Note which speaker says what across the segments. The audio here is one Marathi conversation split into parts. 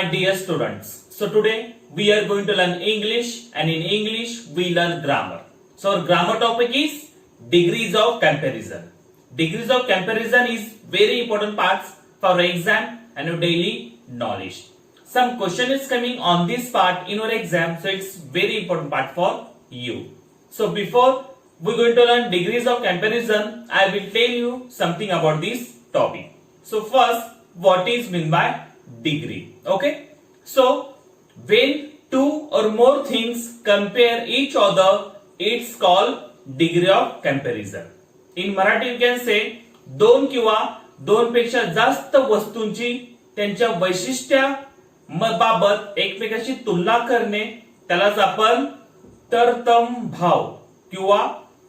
Speaker 1: my dear students. So today we are going to learn English and in English we learn grammar. So our grammar topic is degrees of comparison. Degrees of comparison is very important parts for exam and your daily knowledge. Some question is coming on this part in your exam so it's very important part for you. So before we're going to learn degrees of comparison, I will tell you something about this topic. So first, what is mean by degree? Okay. So when two or more things compare each other, it's called degree of comparison. In Marathi you can say दोन किंवा दोन पेक्षा जास्त वस्तूंची त्यांच्या वैशिष्ट्या म- बाबत एकमेकाशी तुलना करणे त्यालाच आपण तरतम भाव किंवा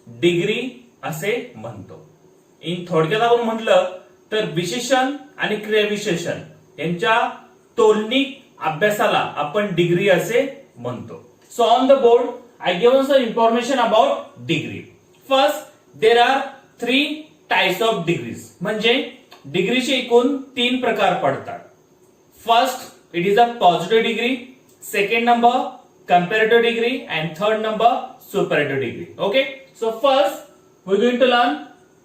Speaker 1: डिग्री असे म्हणतो इन थोडक्यात आपण म्हटलं तर विशेषण आणि क्रियाविशेषण यांच्या तोलनी अभ्यासाला आपण डिग्री असे म्हणतो. So on the board I given some information about degree first there are three types of degrees म्हणजे डिग्रीचे एकूण तीन प्रकार पडतात. First it is a positive degree second number comparative degree and third number superlative degree okay so first we going to learn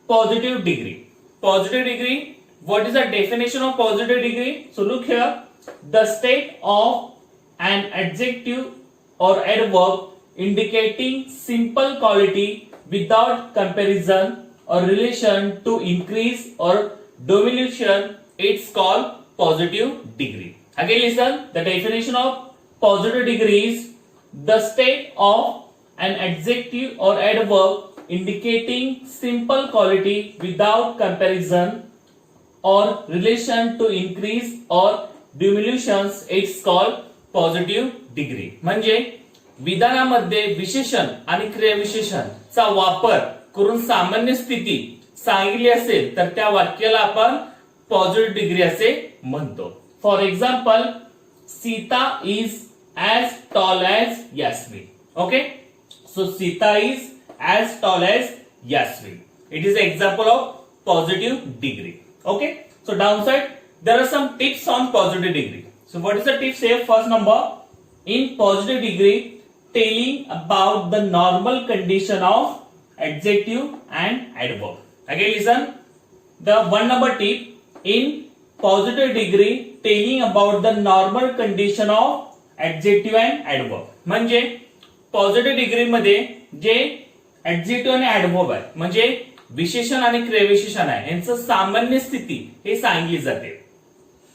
Speaker 1: positive degree positive degree What is the definition of positive degree? So look here. The state of an adjective or adverb indicating simple quality without comparison or relation to increase or diminution it's called positive degree again listen the definition of positive degree is the state of an adjective or adverb indicating simple quality without comparison or relation to increase or diminutions it's called positive degree म्हणजे विधानामध्ये विशेषण आणि क्रियाविशेषणचा वापर करून सामान्य स्थिती सांगितली असेल तर त्या वाक्याला आपण पॉझिटिव्ह डिग्री असे म्हणतो. For example Sita is as tall as Yasmin okay so Sita is as tall as Yasmin it is example of positive degree Okay. So downside, there are some tips on positive degree so what is the tip say first number in positive degree telling about the normal condition of adjective and adverb again listen the one number tip in positive degree telling about the normal condition of adjective and adverb म्हणजे पॉझिटिव्ह डिग्री मध्ये जे ऍडजेक्टिव्ह आणि ऍडवर्ब आहे म्हणजे विशेषण आणि क्रियाविशेषण आहे. यांचं सामान्य स्थिती हे सांगितली जाते.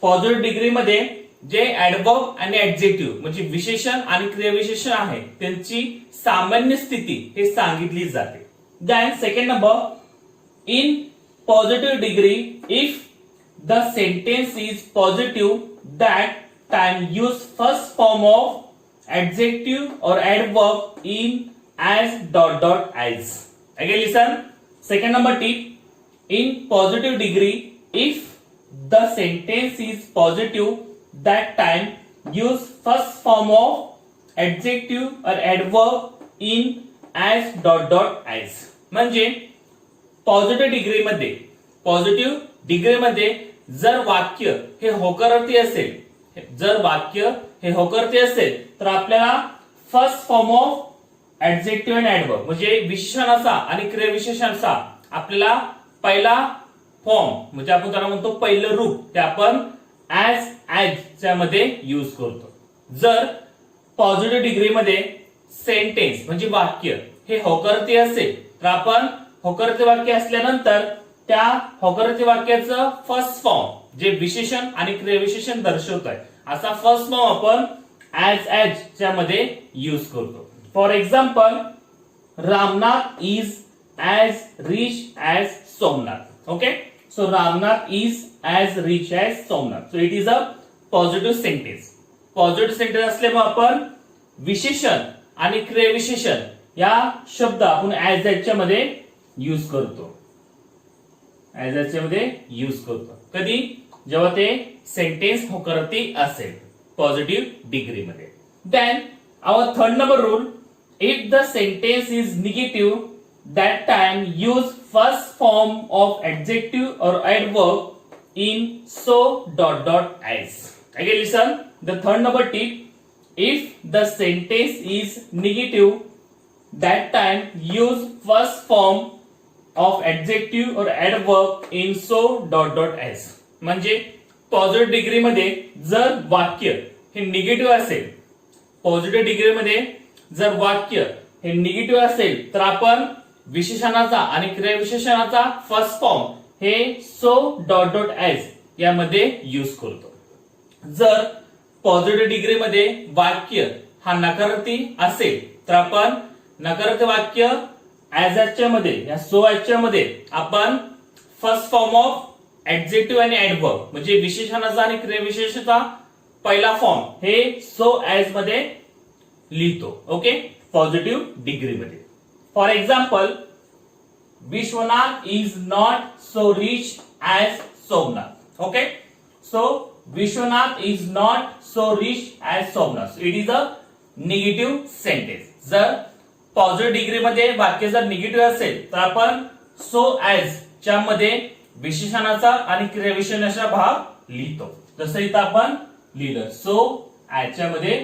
Speaker 1: पॉझिटिव्ह डिग्रीमध्ये जे ऍडवर्ब आणि ऍडजेक्टिव्ह म्हणजे विशेषण आणि क्रियाविशेषण आहे त्यांची सामान्य स्थिती हे सांगितली जाते. Then second number in positive degree if the sentence is positive that time use first form of adjective और adverb in as dot dot as. Again listen second number tip in positive degree if the sentence is positive that time use first form of adjective or adverb in as dot dot as म्हणजे पॉझिटिव्ह डिग्रीमध्ये पॉझिटिव्ह डिग्रीमध्ये जर वाक्य हे होकरती असेल जर वाक्य हे होकरती असेल तर आपल्याला first form of adjective and adverb म्हणजे विशेषणाचा आणि क्रियाविशेषणाचा आपल्याला पहिला फॉर्म म्हणजे आपण त्याला म्हणतो पहिलं रूप ते आपण ऍज ऍज च्या मध्ये युज करतो. जर पॉझिटिव्ह डिग्री मध्ये सेंटेन्स म्हणजे वाक्य हे होकरते असेल तर आपण होकरते वाक्य असल्यानंतर त्या होकरते वाक्याचं फर्स्ट फॉर्म जे विशेषण आणि क्रियाविशेषण दर्शवत आहे असा फर्स्ट फॉर्म आपण ऍज ऍज च्या मध्ये युज करतो. For example Ramnath is as rich as Somnath okay so Ramnath is as rich as Somnath so it is a positive sentence positive sentence असल्यामुळे आपण विशेषण आणि क्रियविशेषण या शब्द आपण ऍज च्या मध्ये यूज करतो. ऍज च्या मध्ये युज करतो. कधी? जेव्हा ते सेंटेन्स करते असेल. पॉझिटिव्ह डिग्री मध्ये. Then our third number rule if the sentence is negative that time use first form of adjective और adverb in so dot dot as again listen the third number tip if the sentence is negative that time use first form of adjective or adverb in so dot dot as म्हणजे पॉझिटिव्ह डिग्री मध्ये जर वाक्य हे निगेटिव्ह असेल पॉझिटिव्ह डिग्री मध्ये जर वाक्य हे निगेटिव्ह असेल तर आपण विशेषणाचा आणि क्रियाविशेषणाचा फर्स्ट फॉर्म हे सो डॉट डॉट एज यामध्ये यूज करतो. जर पॉझिटिव्ह डिग्रीमध्ये वाक्य हा नकारार्थी असेल तर आपण नकारार्थी वाक्य ऍज च्या मध्ये या सो च्या मध्ये आपण फर्स्ट फॉर्म ऑफ ऍडजेक्टिव्ह आणि ऍडवर्ब म्हणजे विशेषणाचा आणि क्रियाविशेषाचा पहिला फॉर्म हे सो ऍजमध्ये लिहितो. ओके पॉझिटिव्ह डिग्रीमध्ये for example Vishwanath is not so rich as Somnath okay so Vishwanath is not so rich as Somnath it is a negative sentence जर पॉझिटिव्ह डिग्रीमध्ये वाक्य जर निगेटिव्ह असेल तर आपण सो ॲज च्या मध्ये विशेषणाचा आणि क्रियाविशेषणाचा भाग लिहितो. जसं इथं आपण लिहिलं सो च्या मध्ये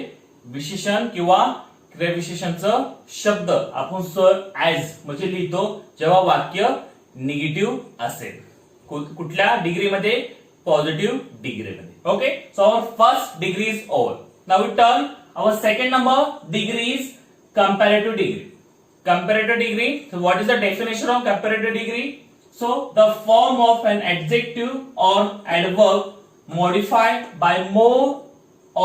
Speaker 1: विशेषण किंवा क्रिया विशेषणचं शब्द. आपण सर ऍज म्हणजे लिहितो जेव्हा वाक्य निगेटिव्ह असेल. कुठल्या डिग्रीमध्ये? पॉझिटिव्ह डिग्रीमध्ये. Okay so our first degree is over now turn our second number degree is comparative degree comparative degree what is the definition of comparative degree so the form of an adjective or adverb modify by more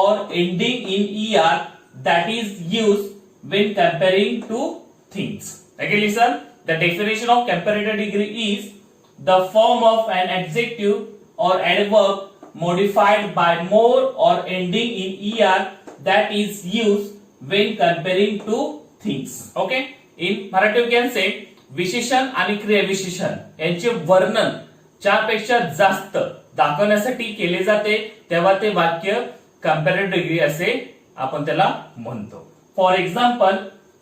Speaker 1: or ending in er that is used when comparing two things. Okay, listen. The definition of comparator degree is the form of an adjective or adverb modified by more or ending in er that is used when comparing two things. Okay? In Marathi you can say विशेषण आणि क्रियाविशेषण यांचे वर्णन चारपेक्षा जास्त दाखवण्यासाठी केले जाते तेव्हा ते वाक्य कंपेरेटिव्ह डिग्री असे आपण त्याला म्हणतो. For example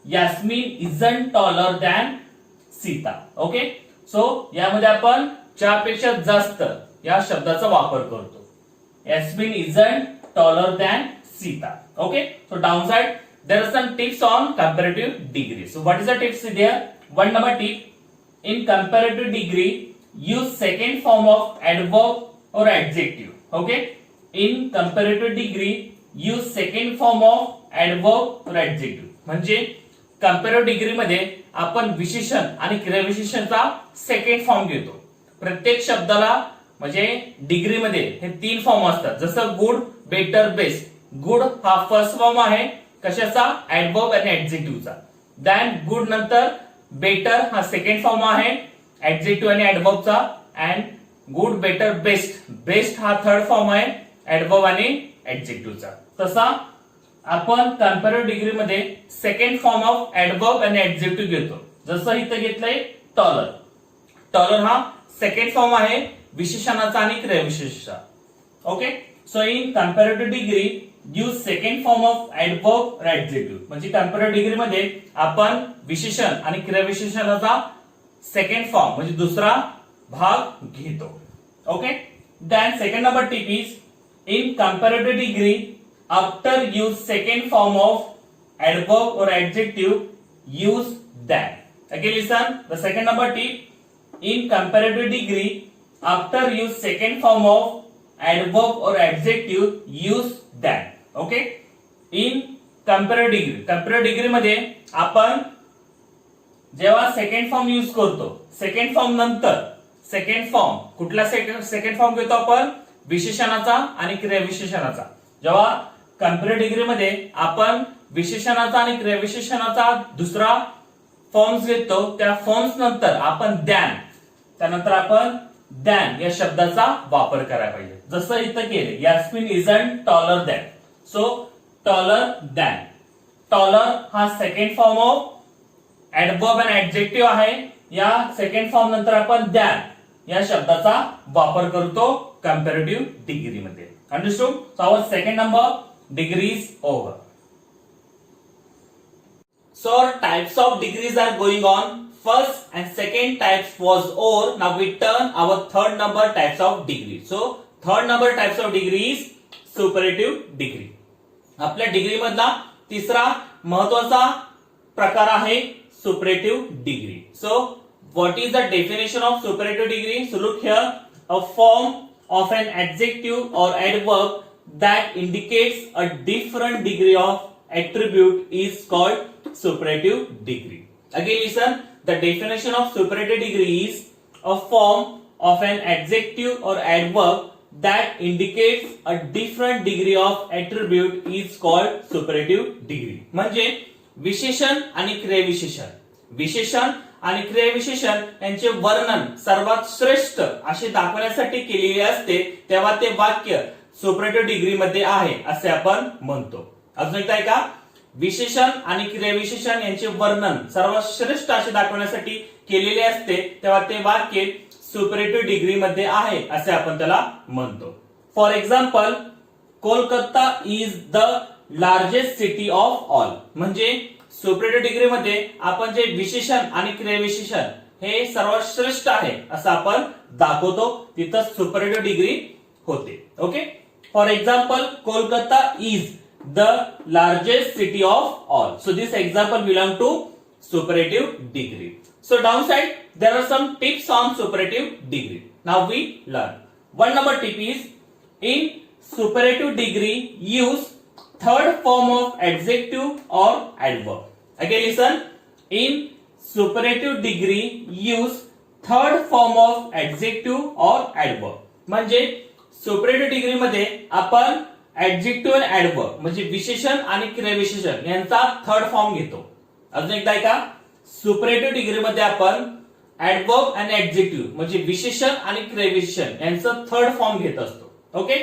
Speaker 1: Yasmin is an taller than Sita okay so यामध्ये आपण चारपेक्षा जास्त या शब्दाचा वापर करतो. Yasmin is an taller than Sita okay so down side there are some tips on comparative degree so what is the tips इधर one number tip in comparative degree use second form of adverb और adjective okay? In comparative degree use second form of adverb to adjective म्हणजे कंपॅरेटिव्ह डिग्री मध्ये आपण विशेषण आणि क्रियाविशेषणचा सेकंड फॉर्म घेतो. प्रत्येक शब्दाला म्हणजे डिग्रीमध्ये हे तीन फॉर्म असतात. जसं गुड बेटर बेस्ट गुड हा फर्स्ट फॉर्म आहे. कशाचा? ऍडवर्ब आणि ऍडजेक्टिव्हचा दॅन गुड नंतर बेटर हा सेकंड फॉर्म आहे. ऍडजेक्टिव्ह आणि ऍडवर्बचा and good better best best हा थर्ड फॉर्म आहे. ऍडवर्ब आणि ऍडजेक्टिव्हचा तसा आपण कम्पेरेटिव्ह डिग्री मध्ये सेकंड फॉर्म ऑफ ऍडवर्ब आणि ऍडजेक्टिव्ह घेतो. जसं इथं घेतलंय टॉलर टॉलर हा सेकंड फॉर्म आहे विशेषणाचा आणि क्रियाविशेषाचा okay so in comparative degree use second form of adverb adjective म्हणजे कम्पेरेटिव्ह डिग्री मध्ये आपण विशेषण आणि क्रियाविशेषणाचा सेकंड फॉर्म म्हणजे दुसरा भाग घेतो. Okay than second number tip is in comparative degree after use second form of adverb or adjective use that again listen the second number tip in comparative degree after use second form of adverb or adjective use that okay in comparative degree comparative degree मध्ये आपण जेव्हा सेकंड फॉर्म यूज करतो सेकंड फॉर्म नंतर सेकंड फॉर्म कुठला सेकंड फॉर्म घेतो आपण विशेषणाचा आणि क्रियाविशेषणाचा. जेव्हा कम्प्युटर डिग्री मध्ये आपण विशेषणाचा आणि क्रियाविशेषणाचा दुसरा फॉर्म्स घेतो त्या फॉर्म्स नंतर आपण द्यान त्यानंतर आपण दॅन या शब्दाचा वापर करायला पाहिजे. जसं इथं केले Yasmin is an taller than so taller than taller हा second form of adverb and adjective आहे. या सेकंड फॉर्म नंतर आपण दॅन या शब्दाचा वापर करतो कंपेरेटिव्ह डिग्री मध्ये. Understood so second number degrees over so types of degrees are going on first and second types was over now we turn our third number types of degree so third number types of degree is superlative degree आपल्या डिग्री मधला तिसरा महत्त्वाचा प्रकार आहे superlative degree so What is the definition of superlative degree so look here a form of an adjective और adverb that indicates a different degree of attribute is called superative degree. Again listen, the definition of superative degree is a form of an adjective or adverb that indicates a different degree of attribute is called superative degree. म्हणजे विशेषण आणि क्रियाविशेषण विशेषण आणि क्रियाविशेषण यांचे वर्णन सर्वात श्रेष्ठ असे दाखवण्यासाठी केलेले असते तेव्हा ते वाक्य सुपरेटिव्ह डिग्री मध्ये आहे असे आपण म्हणतो. अजून एकदा का विशेषण आणि क्रियाविशेषण यांचे वर्णन सर्वात श्रेष्ठ असे दाखवण्यासाठी केलेले असते तेव्हा ते वाक्य सुपरेटिव्ह डिग्री मध्ये आहे असे आपण त्याला म्हणतो. For example Kolkata is the largest city of all म्हणजे सुप्रेटो डिग्री मध्ये आपण जे विशेषण आणि क्रियविशेषण हे सर्वश्रेष्ठ आहे असं आपण दाखवतो. तिथं सुप्रेटो डिग्री होते. Okay? For example Kolkata is the largest city of all so this example belong to superlative degree. So down side there are some tips on superlative degree. Now we learn one number tip is in superlative degree use third form of adjective or adverb. Again, listen. In superlative degree, use third form of adjective or adverb. म्हणजे सुपरेटिव्ह डिग्री मध्ये आपण ऍडजेक्टिव्ह आणि ऍडवर्ब म्हणजे विशेषण आणि क्रियाविशेषण यांचा थर्ड फॉर्म घेतो अजून एकदा ऐका सुपरेटिव्ह डिग्री मध्ये आपण ऍडवर्ब आणि ऍडजेक्टिव्ह म्हणजे विशेषण आणि क्रियाविशेषण यांचं थर्ड फॉर्म घेत असतो ओके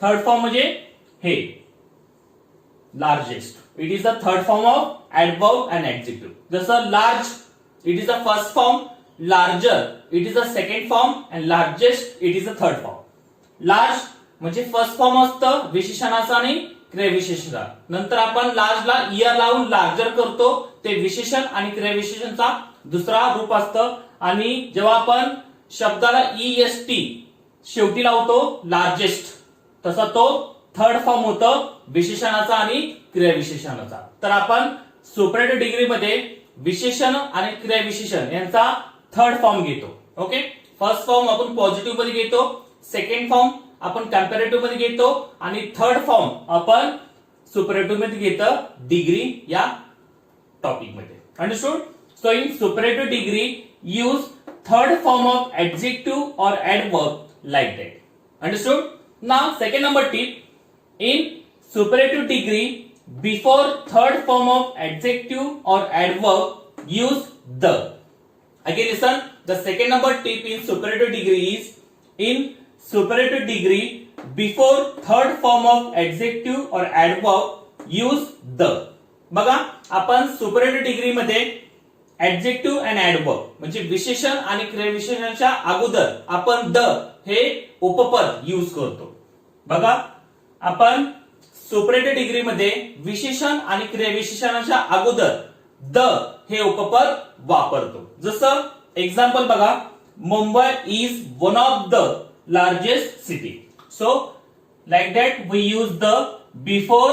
Speaker 1: थर्ड फॉर्म म्हणजे हे largest it is the third form of adverb and adjective जसं large it is the first form larger it is a second form and largest it is a third form large म्हणजे फर्स्ट फॉर्म असतं विशेषणाचा आणि क्रियाविशेषणचा नंतर आपण लार्जला इयर लावून लार्जर करतो ते विशेषण आणि क्रियविशेषणचा दुसरा रूप असतं. आणि जेव्हा आपण शब्दाला ई एस टी शेवटी लावतो लार्जेस्ट तसा तो थर्ड फॉर्म होतं विशेषणाचा आणि क्रियाविशेषणाचा. तर आपण सुपरेटिव्ह डिग्रीमध्ये विशेषण आणि क्रियाविशेषण यांचा थर्ड फॉर्म घेतो. ओके फर्स्ट फॉर्म आपण पॉझिटिव्हमध्ये घेतो. सेकंड फॉर्म आपण कम्पॅरेटिव्हमध्ये घेतो. आणि थर्ड फॉर्म आपण सुपरेटिव्हमध्ये घेतो. डिग्री या टॉपिकमध्ये. Understood so in superlative degree use third form of adjective और ऍडवर्ब लाईक दॅट अंडरस्टूड ना second number tip in superlative degree before third form of adjective or adverb use the again listen the second number tip in superlative degree is in superlative degree before third form of adjective or adverb use the बघा आपण सुपरेटिव्ह डिग्री मध्ये ऍडजेक्टिव्ह अँड ऍडवर्ब म्हणजे विशेषण आणि क्रियाविशेषणाच्या अगोदर आपण द हे उपपद यूज करतो बघा आपण सुपरेटिव्ह डिग्री मध्ये विशेषण आणि क्रियाविशेषणाच्या अगोदर द हे उपपद वापरतो. जसं एक्झाम्पल बघा Mumbai is one of the largest city so like that we use the before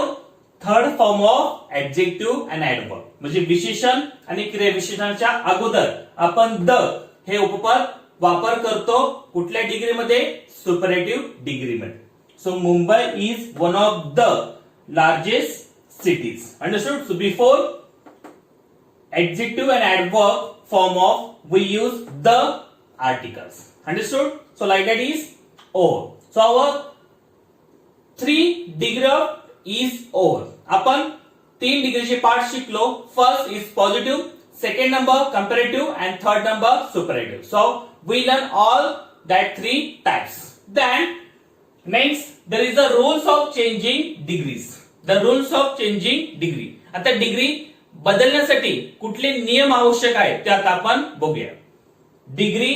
Speaker 1: third form of adjective and adverb म्हणजे विशेषण आणि क्रियाविशेषणाच्या अगोदर आपण द हे उपपद वापर करतो कुठल्या डिग्रीमध्ये? सुपरेटिव्ह डिग्रीमध्ये. so Mumbai is one of the largest cities understood so before adjective and adverb form of we use the articles understood so like that is over so our three degree of is over आपण तीन डिग्रीचे पार्ट शिकलो first is positive second number comparative and third number superlative so we learn all that three types then next there is the rules of changing degrees the rules of changing degree आता डिग्री बदलण्यासाठी कुठले नियम आवश्यक आहेत ते आता आपण बघूया. डिग्री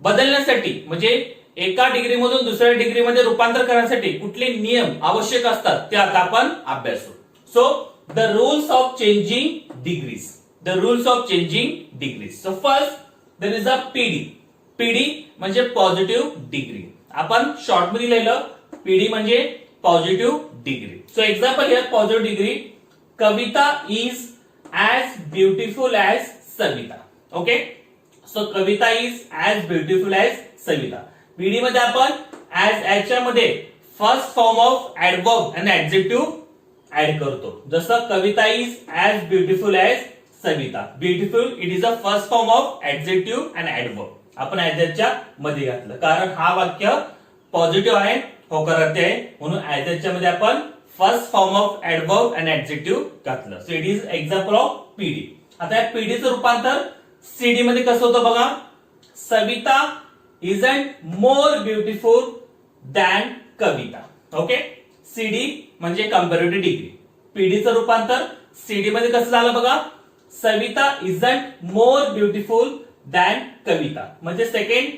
Speaker 1: बदलण्यासाठी म्हणजे एका डिग्रीमधून दुसऱ्या डिग्रीमध्ये रूपांतर करण्यासाठी कुठले नियम आवश्यक असतात ते आता आपण अभ्यासू so the rules of changing degrees the rules of changing degrees so first there is a PD PD म्हणजे पॉझिटिव्ह डिग्री आपण शॉर्टमध्ये लिहिलं पीडी म्हणजे positive degree so example here positive degree Kavita is as beautiful as Savita. Okay so Kavita is as beautiful as Savita. PD मध्ये आपण ऍज याच्यामध्ये फर्स्ट फॉर्म ऑफ ऍडवर्ब आणि ऍडजेक्टिव्ह ऍड करतो. जसं Kavita is as beautiful as Savita. Beautiful it is a first form of adjective and adverb आपण ऍजच्या मध्ये घातलं. कारण हा वाक्य पॉझिटिव्ह आहे होकारार्थी आहे. म्हणून ऍजच्या मध्ये आपण first form of adverb and adjective घातलं. So it is example of PD आता या पीडीचं रूपांतर सीडी मध्ये कसं होतं बघा? Savita is and more beautiful than Kavita. Okay CD म्हणजे कम्पॅरेटिव्ह डिग्री पीडीचं रूपांतर सीडी मध्ये कसं झालं बघा? Savita is and more beautiful than Kavita. म्हणजे सेकंड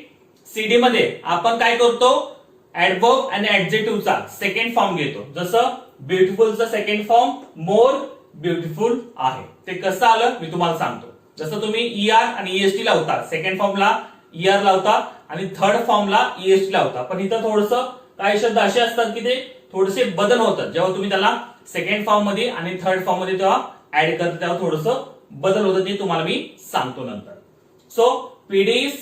Speaker 1: सीडी मध्ये आपण काय करतो? ऍडवर्ब आणि ऍडजेक्टिव्हचा सेकंड फॉर्म घेतो. जसं ब्युटिफुलचा सेकंड फॉर्म मोर ब्युटिफुल आहे. ते कसं आलं? मी तुम्हाला सांगतो. जसं तुम्ही ईआर आणि ईएसटी लावता सेकंड फॉर्मला ईआर लावता आणि थर्ड फॉर्मला ईएसटी लावता. पण इथं थोडस काही शब्द असे असतात की ते थोडेसे बदल होतात. जेव्हा तुम्ही त्याला सेकंड फॉर्ममध्ये आणि थर्ड फॉर्ममध्ये तेव्हा ऍड करता तेव्हा थोडस बदल होतं ते तुम्हाला मी सांगतो नंतर. So PD is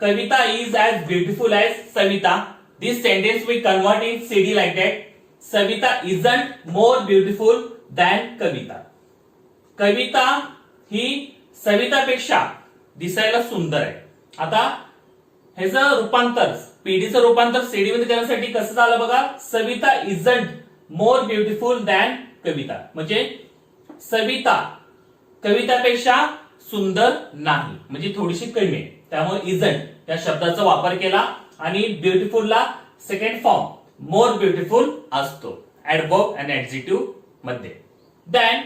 Speaker 1: Kavita is as beautiful as Savita this sentence we convert in CD like that Savita isn't more beautiful than Kavita Kavita ही सवितापेक्षा दिसायला सुंदर आहे. आता ह्याचं रूपांतर पीडीचं रूपांतर सीडी मध्ये करण्यासाठी कसं झालं बघा? Savita isn't more beautiful than Kavita म्हणजे सविता कवितापेक्षा सुंदर नाही. म्हणजे थोडीशी कमी. आहे त्यामुळे इजंट या शब्दाचा वापर केला आणि ब्युटिफुलला सेकंड फॉर्म मोर ब्युटिफुल असतो. ऍडवर्ब अँड एक्झिटिव्हमध्ये. दॅन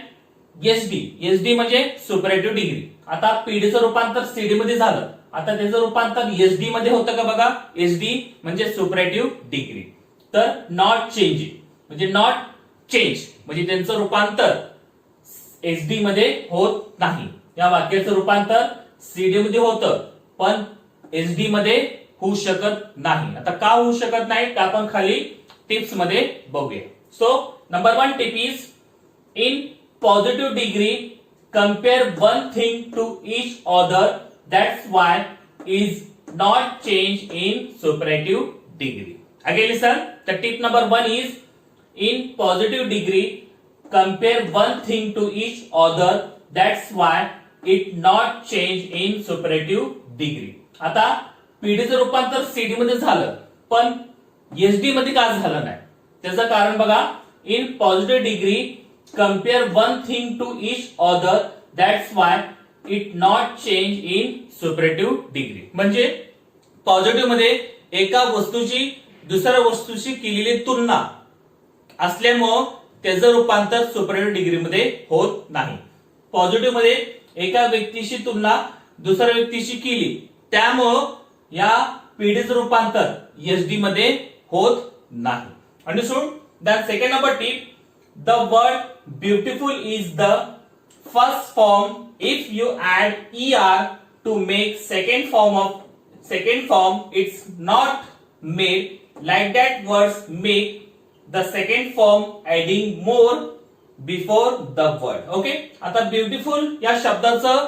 Speaker 1: एसडी एसडी म्हणजे सुपरेटिव्ह डिग्री आता पीडीचं रूपांतर सीडी मध्ये झालं. आता त्याचं रूपांतर एसडी मध्ये होतं का बघा? एसडी म्हणजे सुपरेटिव्ह डिग्री तर नॉट चेंज म्हणजे नॉट चेंज म्हणजे त्यांचं रूपांतर एसडी मध्ये होत नाही. या वाक्याचं रूपांतर सीडी मध्ये होतं. पण एसडी मध्ये होऊ शकत नाही. आता का होऊ शकत नाही? ते आपण खाली टिप्समध्ये बघूया. So number one tip is in positive degree compare one thing to each other that's why is not change in superlative degree again listen the tip number one is in positive degree compare one thing to each other. That's why it not change in superlative degree आता पीडीचं रूपांतर सीडी मध्ये झालं पण एसडी मध्ये का झालं नाही? त्याचं कारण बघा in positive degree compare one thing to each other that's why it not change in superlative degree म्हणजे पॉझिटिव्हमध्ये एका वस्तूची दुसऱ्या वस्तूशी केलेली तुलना असल्यामुळं त्याचं रूपांतर सुपरेटिव्ह डिग्रीमध्ये होत नाही. पॉझिटिव्हमध्ये एका व्यक्तीशी तुलना दुसऱ्या व्यक्तीशी केली. त्यामुळं या पिढीच रूपांतर एसडी मध्ये होत नाही. Understood that second number tip the word beautiful is the first form if you add E R to make second form of second form it's not made like that words make the second form adding more before the word. Okay आता ब्युटिफुल या शब्दाचं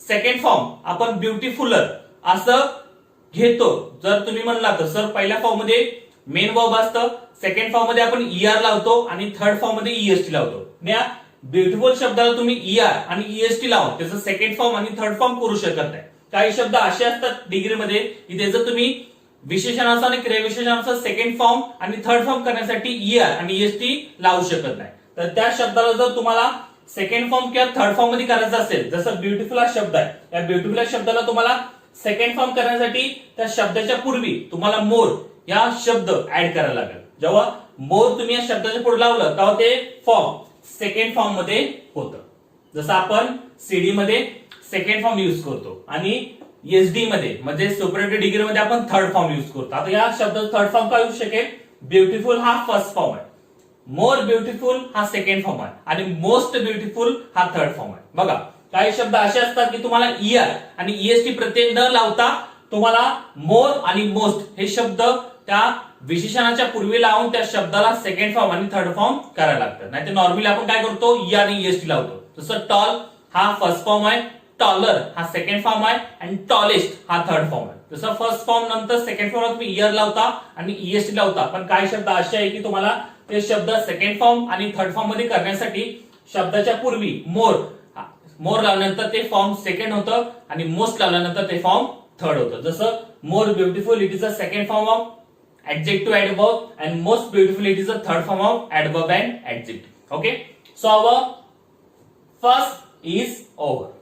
Speaker 1: सेकंड फॉर्म आपण ब्युटिफुलर असं घेतो. जर तुम्ही म्हणला तर सर पहिल्या फॉर्ममध्ये मेन वर्ब असतं. सेकंड फॉर्ममध्ये आपण ईआर लावतो आणि थर्ड फॉर्ममध्ये ईएसटी लावतो. या ब्युटिफुल शब्दाला तुम्ही ईआर आणि ईएसटी लावून त्याचं सेकंड फॉर्म आणि थर्ड फॉर्म करू शकत नाही काही शब्द असे असतात डिग्रीमध्ये की त्याचं तुम्ही विशेषणाचा आणि क्रियाविशेषणाचा सेकंड फॉर्म आणि थर्ड फॉर्म करण्यासाठी ईआर आणि ईएसटी लावू शकत नाही. तर त्या शब्दाला जर तुम्हाला सेकंड फॉर्म किंवा थर्ड फॉर्ममध्ये करायचं असेल जसं ब्युटिफुल हा शब्द आहे या ब्युटिफुल या शब्दाला तुम्हाला सेकंड फॉर्म करण्यासाठी त्या शब्दाच्या पूर्वी तुम्हाला मोर या शब्द ऍड करायला लागेल. जेव्हा मोर तुम्ही या शब्दाच्या पुढे लावलं तेव्हा ते फॉर्म सेकंड फॉर्ममध्ये होतं. जसं आपण सीडी मध्ये सेकंड फॉर्म युज करतो आणि एसडी मध्ये म्हणजे सुपरेटिव्ह डिग्री मध्ये आपण थर्ड फॉर्म युज करतो. आता या शब्दाचा थर्ड फॉर्म काय येऊ शकेल? ब्युटिफुल हा फर्स्ट फॉर्म आहे. मोर ब्युटिफुल हा सेकंड फॉर्म आहे. आणि मोस्ट ब्युटिफुल हा थर्ड फॉर्म आहे. बघा काही शब्द असे असतात की तुम्हाला इयर आणि ईएसटी प्रत्यय न लावता तुम्हाला मोर आणि मोस्ट हे शब्द त्या विशेषणाच्या पूर्वी लावून त्या शब्दाला सेकंड फॉर्म आणि थर्ड फॉर्म करायला लागतं नाही तर नॉर्मली आपण काय करतो? ई आणि ईएसटी लावतो. जसं टॉल हा फर्स्ट फॉर्म आहे टॉलर हा सेकंड फॉर्म आहे आणि टॉलेस्ट हा थर्ड फॉर्म आहे. जसं फर्स्ट फॉर्म नंतर सेकंड फॉर्म तुम्ही इयर लावता आणि ईएसटी लावता. पण काही शब्द असे आहे की तुम्हाला ते शब्द सेकंड फॉर्म आणि थर्ड फॉर्ममध्ये करण्यासाठी शब्दाच्या पूर्वी मोर मोर लावल्यानंतर ते फॉर्म सेकंड होतं आणि मोस्ट लावल्यानंतर ते फॉर्म थर्ड होतं. जसं more beautiful it is a second form of adjective adverb and most beautiful it is a third form of adverb and adjective okay so our first is over